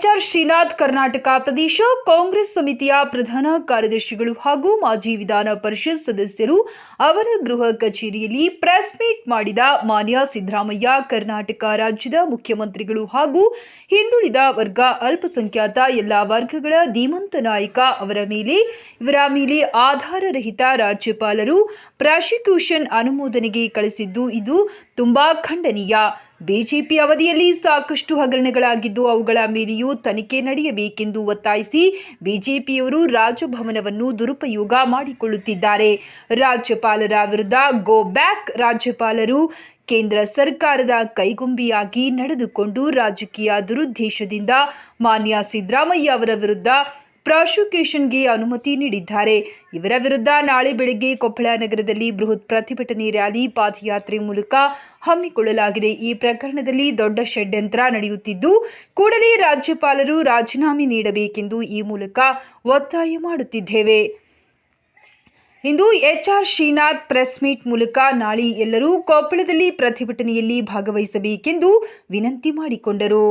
ಶ್ರೀನಾಥ್, ಕರ್ನಾಟಕ ಪ್ರದೇಶ ಕಾಂಗ್ರೆಸ್ ಸಮಿತಿಯ ಪ್ರಧಾನ ಕಾರ್ಯದರ್ಶಿಗಳು ಹಾಗೂ ಮಾಜಿ ವಿಧಾನ ಪರಿಷತ್ ಸದಸ್ಯರು ಅವರ ಗೃಹ ಕಚೇರಿಯಲ್ಲಿ ಪ್ರೆಸ್ ಮೀಟ್ ಮಾಡಿದ ಮಾನ್ಯ ಸಿದ್ದರಾಮಯ್ಯ, ಕರ್ನಾಟಕ ರಾಜ್ಯದ ಮುಖ್ಯಮಂತ್ರಿಗಳು ಹಾಗೂ ಹಿಂದುಳಿದ ವರ್ಗ ಅಲ್ಪಸಂಖ್ಯಾತ ಎಲ್ಲ ವರ್ಗಗಳ ಧೀಮಂತ ನಾಯಕ ಅವರ ಮೇಲೆ, ಇವರ ಮೇಲೆ ಆಧಾರರಹಿತ ರಾಜ್ಯಪಾಲರು ಪ್ರಾಸಿಕ್ಯೂಷನ್ ಅನುಮೋದನೆಗೆ ಕಳಿಸಿದ್ದು ಇದು ತುಂಬಾ ಖಂಡನೀಯ. ಬಿಜೆಪಿ ಅವಧಿಯಲ್ಲಿ ಸಾಕಷ್ಟು ಹಗರಣಗಳಾಗಿದ್ದು ಅವುಗಳ ಮೇಲೆಯೂ ತನಿಖೆ ನಡೆಯಬೇಕೆಂದು ಒತ್ತಾಯಿಸಿ ಬಿಜೆಪಿಯವರು ರಾಜಭವನವನ್ನು ದುರುಪಯೋಗ ಮಾಡಿಕೊಳ್ಳುತ್ತಿದ್ದಾರೆ. ರಾಜ್ಯಪಾಲರ ವಿರುದ್ಧ ಗೋ ಬ್ಯಾಕ್ ರಾಜ್ಯಪಾಲರು ಕೇಂದ್ರ ಸರ್ಕಾರದ ಕೈಗುಂಬಿಯಾಗಿ ನಡೆದುಕೊಂಡು ರಾಜಕೀಯ ದುರುದ್ದೇಶದಿಂದ ಮಾನ್ಯ ಸಿದ್ದರಾಮಯ್ಯ ಅವರ ವಿರುದ್ಧ ಪ್ರಾಸಿಕ್ಯೂಷನ್ಗೆ ಅನುಮತಿ ನೀಡಿದ್ದಾರೆ. ಇವರ ವಿರುದ್ಧ ನಾಳೆ ಬೆಳಗ್ಗೆ ಕೊಪ್ಪಳ ನಗರದಲ್ಲಿ ಬೃಹತ್ ಪ್ರತಿಭಟನೆ ರ್ಯಾಲಿ, ಪಾದಯಾತ್ರೆ ಮೂಲಕ ಹಮ್ಮಿಕೊಳ್ಳಲಾಗಿದೆ. ಈ ಪ್ರಕರಣದಲ್ಲಿ ದೊಡ್ಡ ಷಡ್ಯಂತ್ರ ನಡೆಯುತ್ತಿದ್ದು, ಕೂಡಲೇ ರಾಜ್ಯಪಾಲರು ರಾಜೀನಾಮೆ ನೀಡಬೇಕೆಂದು ಈ ಮೂಲಕ ಒತ್ತಾಯ ಮಾಡುತ್ತಿದ್ದೇವೆ. ಇಂದು ಎಚ್ಆರ್ ಶ್ರೀನಾಥ್ ಪ್ರೆಸ್ ಮೀಟ್ ಮೂಲಕ ನಾಳೆ ಎಲ್ಲರೂ ಕೊಪ್ಪಳದಲ್ಲಿ ಪ್ರತಿಭಟನೆಯಲ್ಲಿ ಭಾಗವಹಿಸಬೇಕೆಂದು ವಿನಂತಿ ಮಾಡಿಕೊಂಡರು.